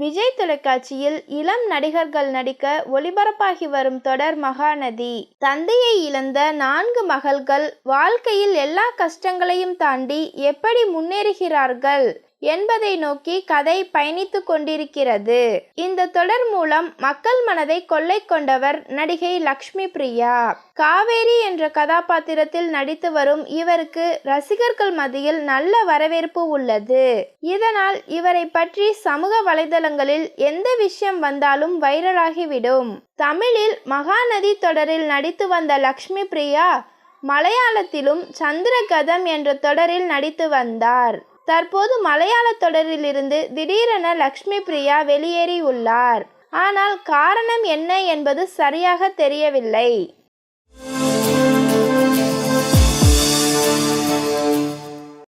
விஜய் தொலைக்காட்சியில் இளம் நடிகர்கள் நடிக்க ஒளிபரப்பாகி வரும் தொடர் மகாநதி. தந்தையை இழந்த நான்கு மகள்கள் வாழ்க்கையில் எல்லா கஷ்டங்களையும் தாண்டி எப்படி முன்னேறுகிறார்கள்? என்பதை நோக்கி கதை பயணித்து கொண்டிருக்கிறது. இந்த தொடர் மூலம் மக்கள் மனதை கொள்ளை கொண்டவர் நடிகை லக்ஷ்மி பிரியா. காவேரி என்ற கதாபாத்திரத்தில் நடித்து வரும் இவருக்கு ரசிகர்கள் மத்தியில் நல்ல வரவேற்பு உள்ளது. இதனால் இவரை பற்றி சமூக வலைதளங்களில் எந்த விஷயம் வந்தாலும் வைரலாகிவிடும். தமிழில் மகாநதி தொடரில் நடித்து வந்த லக்ஷ்மி பிரியா மலையாளத்திலும் சந்திரகதம் என்ற தொடரில் நடித்து வந்தார். தற்போது மலையாள தொடரிலிருந்து திடீரென லக்ஷ்மி பிரியா வெளியேறியுள்ளார். ஆனால் காரணம் என்ன என்பது சரியாக தெரியவில்லை.